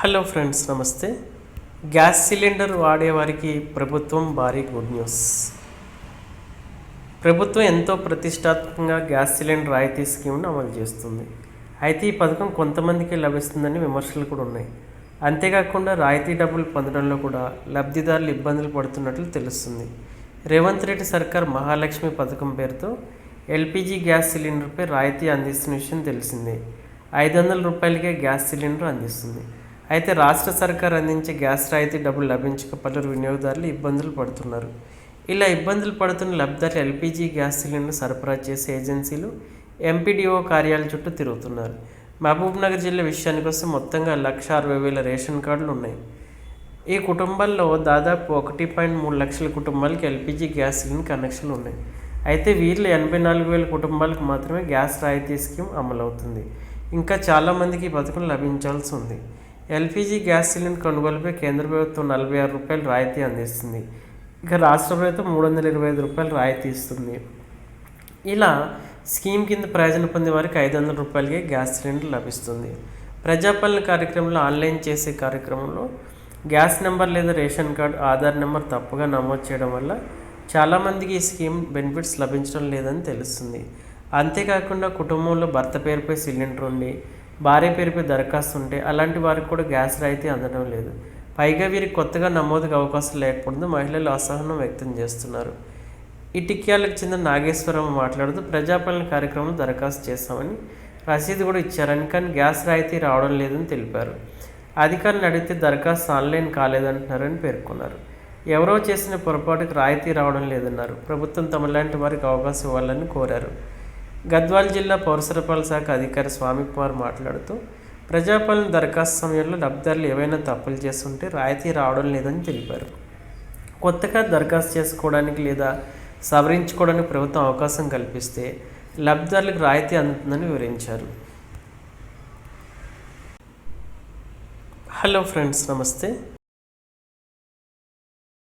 Hello friends నమస్తే. Gas cylinder వాడేవారికి ప్రభుత్వం భారీ గుడ్ న్యూస్. ప్రభుత్వం ఎంతో ప్రతిష్టాత్మకంగా గ్యాస్ సిలిండర్ రాయితీ స్కీమ్ను అమలు చేస్తుంది. అయితే ఈ పథకం కొంతమందికి లభిస్తుందని విమర్శలు కూడా ఉన్నాయి. అంతేకాకుండా రాయితీ డబ్బులు పొందడంలో కూడా లబ్ధిదారులు ఇబ్బందులు పడుతున్నట్లు తెలుస్తుంది. రేవంత్ రెడ్డి సర్కార్ మహాలక్ష్మి పథకం పేరుతో ఎల్పిజి గ్యాస్ సిలిండర్పై రాయితీ అందిస్తున్న విషయం తెలిసిందే. ఐదు వందల రూపాయలకే గ్యాస్ సిలిండర్ అందిస్తుంది. అయితే రాష్ట్ర సర్కార్ అందించే గ్యాస్ రాయితీ డబ్బులు లభించక పలువురు వినియోగదారులు ఇబ్బందులు పడుతున్నారు. ఇలా ఇబ్బందులు పడుతున్న లబ్ధిదారులు ఎల్పిజి గ్యాస్ సిలిండర్ సరఫరా చేసే ఏజెన్సీలు ఎంపీడీఓ కార్యాల చుట్టూ తిరుగుతున్నారు. మహబూబ్నగర్ జిల్లా విషయానికి వస్తే మొత్తంగా లక్ష అరవై వేల రేషన్ కార్డులు ఉన్నాయి. ఈ కుటుంబాల్లో దాదాపు ఒకటి పాయింట్ మూడు లక్షల కుటుంబాలకి ఎల్పిజి గ్యాస్ సిలిండర్ కనెక్షన్లు ఉన్నాయి. అయితే వీళ్ళు ఎనభై నాలుగు వేల కుటుంబాలకు మాత్రమే గ్యాస్ రాయితీ స్కీమ్ అమలవుతుంది. ఇంకా చాలామందికి ఈ పథకం లభించాల్సి ఉంది. ఎల్పిజి గ్యాస్ సిలిండర్ కొనుగోలుపై కేంద్ర ప్రభుత్వం నలభై ఆరు రూపాయలు రాయితీ అందిస్తుంది. ఇక రాష్ట్ర ప్రభుత్వం మూడు వందల ఇరవై ఐదు రూపాయలు రాయితీ ఇస్తుంది. ఇలా స్కీమ్ కింద ప్రయోజనం పొందే వారికి ఐదు వందల రూపాయలకే గ్యాస్ సిలిండర్ లభిస్తుంది. ప్రజాపాలన కార్యక్రమంలో ఆన్లైన్ చేసే కార్యక్రమంలో గ్యాస్ నెంబర్ లేదా రేషన్ కార్డ్ ఆధార్ నెంబర్ తప్పుగా నమోదు చేయడం వల్ల చాలామందికి ఈ స్కీమ్ బెనిఫిట్స్ లభించడం లేదని తెలుస్తుంది. అంతేకాకుండా కుటుంబంలో భర్త పేరుపై సిలిండర్ ఉండి భార్య పేరుపై దరఖాస్తు ఉంటే అలాంటి వారికి కూడా గ్యాస్ రాయితీ అందడం లేదు. పైగా వీరికి కొత్తగా నమోదుకు అవకాశం లేకపోవడంతో మహిళలు అసహనం వ్యక్తం చేస్తున్నారు. ఇటిక్యాలకు చెందిన నాగేశ్వరం మాట్లాడుతూ ప్రజాపాలన కార్యక్రమం దరఖాస్తు చేస్తామని రసీదు కూడా ఇచ్చారని కానీ గ్యాస్ రాయితీ రావడం లేదని తెలిపారు. అధికారులను అడిగితే దరఖాస్తు ఆన్లైన్ కాలేదంటున్నారని పేర్కొన్నారు. ఎవరో చేసిన పొరపాటుకు రాయితీ రావడం లేదన్నారు. ప్రభుత్వం తమలాంటి వారికి అవకాశం ఇవ్వాలని కోరారు. గద్వాల్ జిల్లా పౌర సరఫరాల శాఖ అధికారి స్వామి కుమార్ మాట్లాడుతూ ప్రజాపాలన దరఖాస్తు సమయంలో లబ్ధిదారులు ఏవైనా తప్పులు చేస్తుంటే రాయితీ రావడం లేదని తెలిపారు. కొత్తగా దరఖాస్తు చేసుకోవడానికి లేదా సవరించుకోవడానికి ప్రభుత్వం అవకాశం కల్పిస్తే లబ్ధిదారులకు రాయితీ అందుతుందని వివరించారు. హలో ఫ్రెండ్స్ నమస్తే.